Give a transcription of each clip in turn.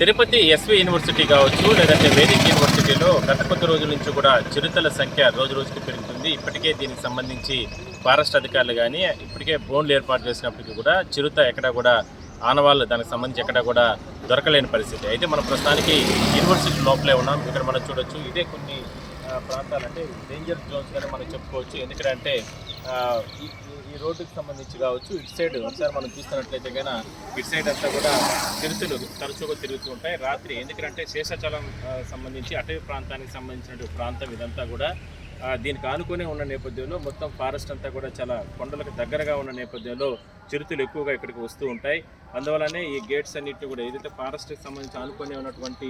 Tirupati SV university కావచ్చు లేదంటే వేదిక యూనివర్సిటీలో గత కొద్ది రోజుల నుంచి కూడా చిరుతల సంఖ్య రోజు రోజుకి పెరుగుతుంది. ఇప్పటికే దీనికి సంబంధించి ఫారెస్ట్ అధికారులు కానీ ఇప్పటికే బోన్లు ఏర్పాటు చేసినప్పటికీ కూడా చిరుత ఎక్కడ కూడా ఆనవాళ్ళు దానికి సంబంధించి ఎక్కడ కూడా దొరకలేని పరిస్థితి. అయితే మనం ప్రస్తుతానికి యూనివర్సిటీ లోపలే ఉన్నాం. ఇక్కడ మనం చూడొచ్చు ఇదే కొన్ని ప్రాంతాలు అంటే డేంజర్ జోన్స్ కానీ మనం చెప్పుకోవచ్చు. ఎందుకంటే ఈ రోడ్డుకి సంబంధించి కావచ్చు ఇటు సైడ్ ఒకసారి మనం చూస్తున్నట్లయితే కనుక ఇటు సైడ్ అంతా కూడా తిరుతులు తరచుగా తిరుగుతూ ఉంటాయి. రాత్రి ఎందుకంటే శేషాచలం సంబంధించి అటవీ ప్రాంతానికి సంబంధించిన ప్రాంతం ఇదంతా కూడా దీనికి ఆనుకునే ఉన్న నేపథ్యంలో మొత్తం ఫారెస్ట్ అంతా కూడా చాలా కొండలకు దగ్గరగా ఉన్న నేపథ్యంలో చిరుతలు ఎక్కువగా ఇక్కడికి వస్తూ ఉంటాయి. అందువలనే ఈ గేట్స్ అన్నిటిని కూడా ఏదైతే ఫారెస్ట్కి సంబంధించి ఆనుకునే ఉన్నటువంటి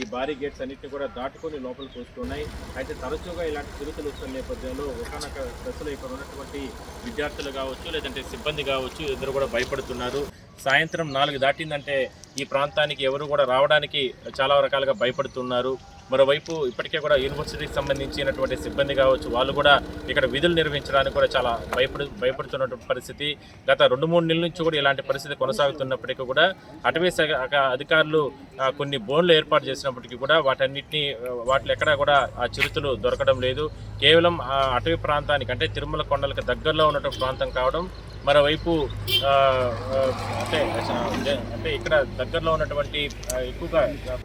ఈ భారీ గేట్స్ అన్నిటిని కూడా దాటుకొని లోపలికి వస్తున్నాయి. అయితే తరచుగా ఇలాంటి చిరుతలు వస్తున్న నేపథ్యంలో ఒకనొక దశలో ఇక్కడ ఉన్నటువంటి విద్యార్థులు కావచ్చు లేదంటే సిబ్బంది కావచ్చు ఇద్దరు కూడా భయపడుతున్నారు. సాయంత్రం నాలుగు దాటిందంటే ఈ ప్రాంతానికి ఎవరు కూడా రావడానికి చాలా రకాలుగా భయపడుతున్నారు. మరోవైపు ఇప్పటికే కూడా యూనివర్సిటీకి సంబంధించినటువంటి సిబ్బంది కావచ్చు వాళ్ళు కూడా ఇక్కడ విధులు నిర్వహించడానికి కూడా చాలా భయపడు భయపడుతున్నటువంటి పరిస్థితి. గత రెండు మూడు నెలల నుంచి కూడా ఇలాంటి పరిస్థితి కొనసాగుతున్నప్పటికీ కూడా అటవీ శాఖ అధికారులు కొన్ని బోన్లు ఏర్పాటు చేసినప్పటికీ కూడా వాటన్నిటిని ఆ, వాటిలో ఎక్కడా కూడా ఆ చిరుతలు దొరకడం లేదు. కేవలం ఆ అటవీ ప్రాంతానికి అంటే తిరుమల కొండలకు దగ్గరలో ఉన్నటువంటి ప్రాంతం కావడం మరోవైపు అంటే అంటే ఇక్కడ దగ్గరలో ఉన్నటువంటి ఎక్కువగా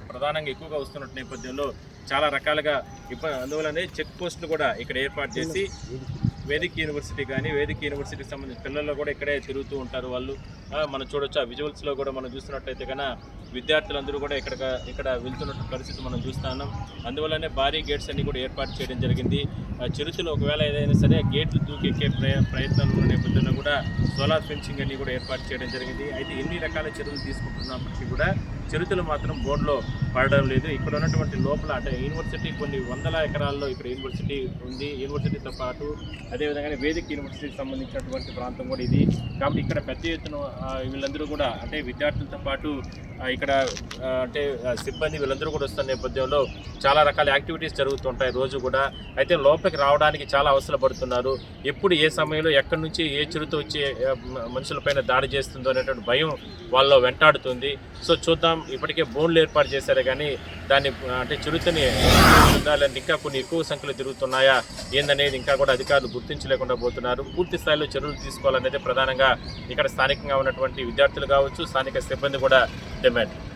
ప్రధానంగా ఎక్కువగా వస్తున్న నేపథ్యంలో చాలా రకాలుగా ఇప్ప అందువల్లనే చెక్ పోస్టులు కూడా ఇక్కడ ఏర్పాటు చేసి వేదిక యూనివర్సిటీ కానీ వేదిక యూనివర్సిటీకి సంబంధించిన పిల్లల్లో కూడా ఇక్కడే తిరుగుతూ ఉంటారు వాళ్ళు. మనం చూడొచ్చు. ఆ విజువల్స్లో కూడా మనం చూస్తున్నట్టయితే కన్నా విద్యార్థులందరూ కూడా ఇక్కడ ఇక్కడ వెళ్తున్న పరిస్థితి మనం చూస్తున్నాం అందువల్లనే భారీ గేట్స్ అన్ని కూడా ఏర్పాటు చేయడం జరిగింది. ఆ, చిరుతలు ఒకవేళ ఏదైనా సరే గేట్లు దూకెక్కే ప్రయ ప్రయత్నాలు నేపథ్యంలో కూడా సోలార్ ఫెన్సింగ్ అన్ని కూడా ఏర్పాటు చేయడం జరిగింది. అయితే ఎన్ని రకాల చర్యలు తీసుకుంటున్నప్పటికీ కూడా చిరుతలు మాత్రం బోర్డులో పడడం లేదు. ఇక్కడ ఉన్నటువంటి లోపల అంటే యూనివర్సిటీ కొన్ని వందల ఎకరాల్లో ఇక్కడ యూనివర్సిటీ ఉంది. యూనివర్సిటీతో పాటు అదేవిధంగానే వేదిక యూనివర్సిటీకి సంబంధించినటువంటి ప్రాంతం కూడా ఇది. కాబట్టి ఇక్కడ పెద్ద ఎత్తున వీళ్ళందరూ కూడా అంటే విద్యార్థులతో పాటు ఇక్కడ అంటే సిబ్బంది వీళ్ళందరూ కూడా వస్తున్న నేపథ్యంలో చాలా రకాల యాక్టివిటీస్ జరుగుతుంటాయి రోజు కూడా. అయితే లోపలికి రావడానికి చాలా అవసరపడుతున్నారు ఎప్పుడు ఏ సమయంలో ఎక్కడి నుంచి ఏ చిరుత వచ్చి మనుషులపైన దాడి చేస్తుందో అనేటువంటి భయం వాళ్ళలో వెంటాడుతుంది. సో చూద్దాం. ఇప్పటికే బోన్లు ఏర్పాటు చేశారే కానీ దాన్ని అంటే చిరుతని లేదంటే ఇంకా కొన్ని ఎక్కువ సంఖ్యలో తిరుగుతున్నాయా? ఏందనేది ఇంకా కూడా అధికారులు గుర్తించలేకుండా పోతున్నారు. పూర్తి స్థాయిలో చర్యలు తీసుకోవాలనేది ప్రధానంగా ఇక్కడ స్థానికంగా ఉన్నటువంటి విద్యార్థులు కావచ్చు స్థానిక సిబ్బంది కూడా demand.